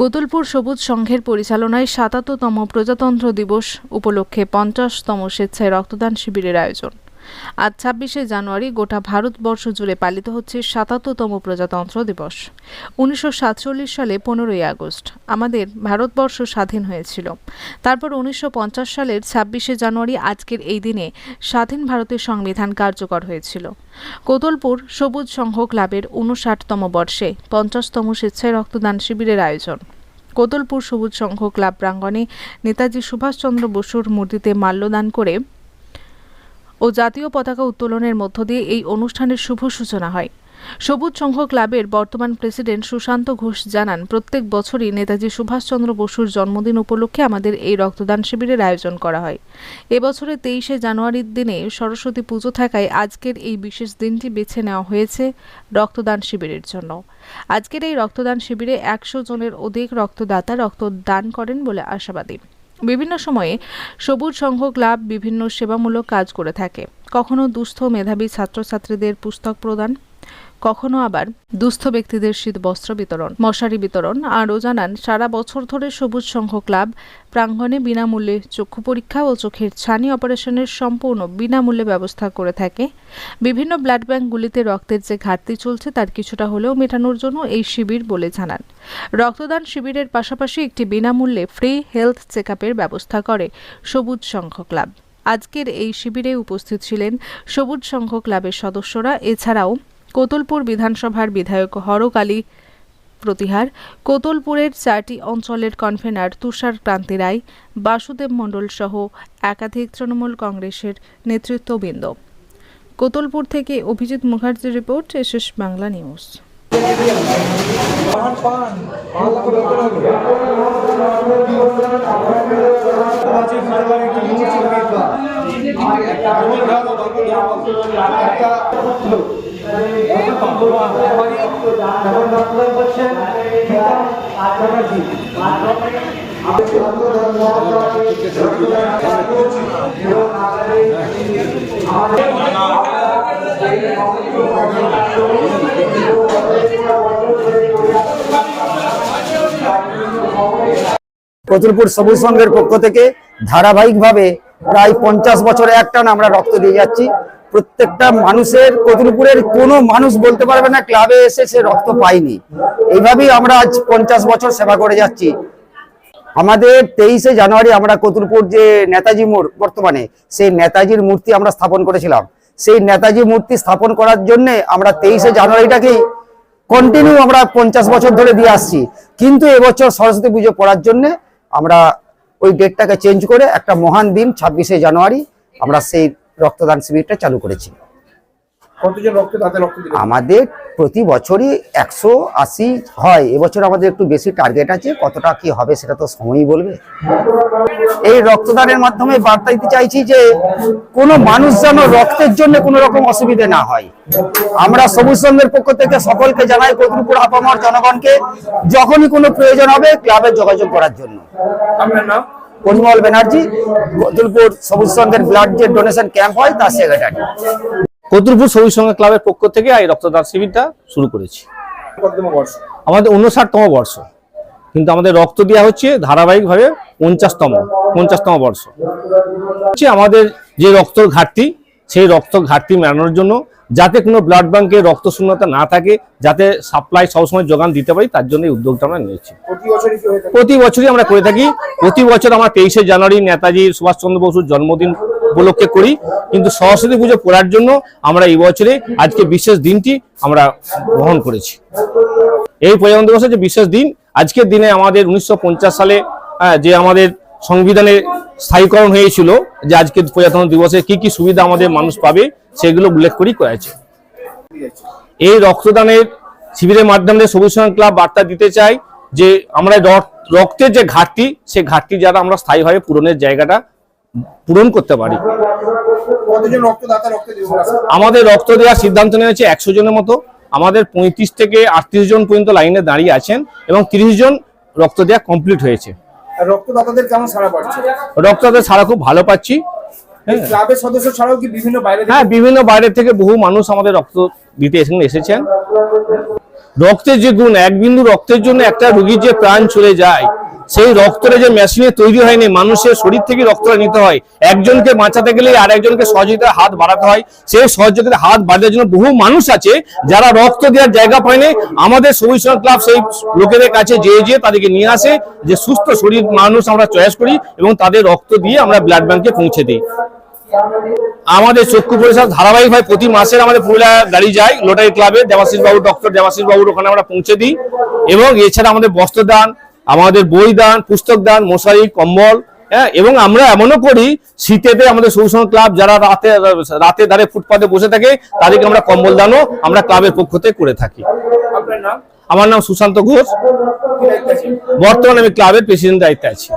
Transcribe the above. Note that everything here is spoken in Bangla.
কোতুলপুর সবুজ সংঘের পরিচালনায় সাতাত্তরতম প্রজাতন্ত্র দিবস উপলক্ষে পঞ্চাশতম স্বেচ্ছায় রক্তদান শিবিরের আয়োজন। আজ ছাব্বিশে জানুয়ারি গোটা ভারতবর্ষ জুড়ে পালিত হচ্ছে সাতাত্তরতম প্রজাতন্ত্র দিবস। উনিশশো সাতচল্লিশ সালে পনেরোই আগস্ট আমাদের ভারতবর্ষ স্বাধীন হয়েছিল। তারপর উনিশশো পঞ্চাশ সালের ছাব্বিশে জানুয়ারি আজকের এই দিনে স্বাধীন ভারতের সংবিধান কার্যকর হয়েছিল। কোতলপুর সবুজ সংঘ ক্লাবের উনষাটতম বর্ষে পঞ্চাশতম স্বেচ্ছায় রক্তদান শিবিরের আয়োজন। কোতলপুর সবুজ সংঘ ক্লাব প্রাঙ্গণে নেতাজি সুভাষচন্দ্র বসুর মূর্তিতে মাল্যদান করে ও জাতীয় পতাকা উত্তোলনের মধ্য দিয়ে এই অনুষ্ঠানের শুভ সূচনা হয়। সবুজ সংঘ ক্লাবের বর্তমান প্রেসিডেন্ট সুশান্ত ঘোষ জানান, প্রত্যেক বছরই নেতাজি সুভাষচন্দ্র বসুর জন্মদিন উপলক্ষে আমাদের এই রক্তদান শিবিরের আয়োজন করা হয়। এবছরে তেইশে জানুয়ারির দিনে সরস্বতী পুজো থাকায় আজকের এই বিশেষ দিনটি বেছে নেওয়া হয়েছে রক্তদান শিবিরের জন্য। আজকের এই রক্তদান শিবিরে একশো জনের অধিক রক্তদাতা রক্তদান করেন বলে আশাবাদী। বিভিন্ন সময়ে সবুজ সংঘ ক্লাব বিভিন্ন সেবামূলক কাজ করে থাকে। কখনো দুস্থ মেধাবী ছাত্রছাত্রীদের পুস্তক প্রদান কখনো আবার দুস্থ ব্যক্তিদের শীত বস্ত্র বিতরণ, মশারি বিতরণ, আরও জানান, সারা বছর ধরে সবুজ সংঘ ক্লাব প্রাঙ্গণে বিনামূল্যে চক্ষু পরীক্ষা ও চোখের ছানি অপারেশনের সম্পূর্ণ বিনামূল্যে ব্যবস্থা করে থাকে। বিভিন্ন ব্লাড ব্যাঙ্কগুলিতে রক্তের যে ঘাটতি চলছে, তার কিছুটা হলেও মেটানোর জন্য এই শিবির বলে জানান। রক্তদান শিবিরের পাশাপাশি একটি বিনামূল্যে ফ্রি হেলথ চেক ব্যবস্থা করে সবুজ সংঘ ক্লাব। আজকের এই শিবিরে উপস্থিত ছিলেন সবুজ সংঘ ক্লাবের সদস্যরা, এছাড়াও কোতলপুর বিধানসভার বিধায়ক হরকালী প্রতিহার, কোতলপুরের চারটি অঞ্চলের কনভেনার তুষার ক্রান্তি রায়, বাসুদেব মণ্ডল সহ একাধিক তৃণমূল কংগ্রেসের নেতৃত্ববৃন্দ। কোতলপুর থেকে অভিজিৎ মুখার্জির report SS Bangla news. Kotulpur সবুজ সংঘের পক্ষ থেকে ধারাবাহিকভাবে প্রায় পঞ্চাশ বছরে একটানা আমরা রক্ত দিয়ে যাচ্ছি। প্রত্যেকটা মানুষের কতুলপুরের কোনো মানুষ বলতে পারবে না, ক্লাবে এসে সে রক্ত পায়নি। এইভাবেই আমরা আজ পঞ্চাশ বছর সেবা করে যাচ্ছি। আমাদের তেইশে জানুয়ারি আমরা কতুলপুর যে নেতাজি মোড় বর্তমানে, সেই নেতাজির মূর্তি আমরা স্থাপন করেছিলাম। সেই নেতাজি মূর্তি স্থাপন করার জন্য আমরা তেইশে জানুয়ারিটাকেই কন্টিনিউ আমরা পঞ্চাশ বছর ধরে দিয়ে আসছি। কিন্তু এবছর সরস্বতী পুজো করার জন্য আমরা ওই ডেটটাকে চেঞ্জ করে একটা মহান দিন, ছাব্বিশে জানুয়ারি, আমরা সেই রক্তদান শিবিরটা চালু করেছি আমাদের প্রতি বছরই একশো আশি হয়। এবছর আমাদের একটু বেশি টার্গেট আছে। কতটা কি হবে সেটা তো সময়ই বলবে। এই রক্তদানের মাধ্যমে বার্তা দিতে চাইছি যে কোনো মানুষ যেন রক্তের জন্য কোনো রকম অসুবিধে না হয়। আমরা সবুজ সংঘের পক্ষ থেকে সকলকে জানাই কতুলপুর আপামর জনগণকে যখনই কোনো প্রয়োজন হবে ক্লাবে যোগাযোগ করার জন্য। আপনার নাম? পরিমল ব্যানার্জি কতুলপুর সবুজ সংঘের ব্লাড যে ডোনেশন ক্যাম্প হয় তার সেক্রেটারি কতুলপুর সবুজ সংঘ ক্লাবের পক্ষ থেকে এই রক্তদান শিবিরটা শুরু করেছি। আমাদের উনষাটতম বর্ষ। কিন্তু আমাদের রক্ত দেওয়া হচ্ছে ধারাবাহিকভাবে পঞ্চাশতম পঞ্চাশতম বর্ষ। হচ্ছে আমাদের যে রক্ত ঘাটতি সেই রক্ত ঘাটতি মেটানোর জন্য যাতে কোনো ব্লাড ব্যাংকে রক্ত শূন্যতা না থাকে যাতে সাপ্লাই সবসময় যোগান দিতে পারি তার জন্য এই উদ্যোগটা আমরা নিয়েছি। প্রতি বছরই আমরা করে থাকি। প্রতি বছর আমরা তেইশে জানুয়ারি নেতাজি সুভাষচন্দ্র বসুর জন্মদিন উপলক্ষে করি। কিন্তু সরস্বতী পুজো পড়ার জন্য আমরা এই বছরে আজকে বিশেষ দিনটি আমরা গ্রহণ করেছি। এই প্রজাতন্ত্র দিবসের যে বিশেষ দিন আজকের দিনে আমাদের উনিশশো পঞ্চাশ সালে যে আমাদের সংবিধানের স্থায়ীকরণ হয়েছিল যে আজকে প্রজাতন্ত্র দিবসে কি কি সুবিধা আমাদের মানুষ পাবে সেগুলো উল্লেখ করেই করেছে এই রক্তদানের শিবিরের মাধ্যমে সবুজ সংঘ ক্লাব বার্তা দিতে চাই যে আমরা রক- রক্তের যে ঘাটতি সেই ঘাটতি যারা আমরা স্থায়ীভাবে পূরণের জায়গাটা পূরণ করতে পারি? আমাদের রক্ত দেওয়ার সিদ্ধান্ত নিয়েছে একশো জনের মতো। আমাদের পঁয়ত্রিশ থেকে আটত্রিশ জন পর্যন্ত লাইনে দাঁড়িয়ে আছেন এবং তিরিশ জন রক্ত দেওয়া কমপ্লিট হয়েছে। রক্তদাতাদের কেমন সারা পাচ্ছে? রক্তদাতাদের সাড়া সারা খুব ভালো পাচ্ছি। ক্লাবের সদস্য ছাড়াও কি বিভিন্ন বাইরে হ্যাঁ বিভিন্ন বাইরে থেকে বহু মানুষ আমাদের রক্ত দিতে এখানে এসেছেন। রক্তের যে গুণ এক বিন্দু রক্তের জন্য একটা রুগীর যে প্রাণ চলে যায় সেই রক্তটা যে মেশিনে তৈরি হয়নি, মানুষের শরীর থেকে রক্তটা নিতে হয়। একজনকে বাঁচাতে গেলে আর একজনকে সহযোগিতার হাত বাড়াতে হয়। সেই সহযোগিতার হাত বাড়ানোর জন্য বহু মানুষ আছে যারা রক্ত দেওয়ার জায়গা পায়নি আমাদের সবুজ ক্লাব সেই লোকেদের কাছে যেয়ে যেয়ে তাদেরকে নিয়ে আসে যে সুস্থ শরীর মানুষ আমরা চয়েস করি এবং তাদের রক্ত দিয়ে আমরা ব্লাড ব্যাংকে পৌঁছে দিই। আমাদের চক্ষু পরিষেবা ধারাবাহিকভাবে প্রতি মাসের আমাদের পুরুলিয়া গাড়ি যায়, লোটারি ক্লাবে। দেবাশিস বাবু ডক্টর দেবাশিস বাবুর ওখানে আমরা পৌঁছে দিই। এবং এছাড়া আমাদের বস্ত্রদান আমাদের বই দান পুস্তক দান মশারি কম্বল হ্যাঁ এবং আমরা এমনও করি শীতেতে আমাদের সৌসন ক্লাব যারা রাতে রাতে দাঁড়িয়ে ফুটপাতে বসে থাকে তাদেরকে আমরা কম্বল দানও আমরা ক্লাবের পক্ষ থেকে করে থাকি। আমার নাম সুশান্ত ঘোষ। বর্তমানে আমি ক্লাবের প্রেসিডেন্ট দায়িত্বে আছি।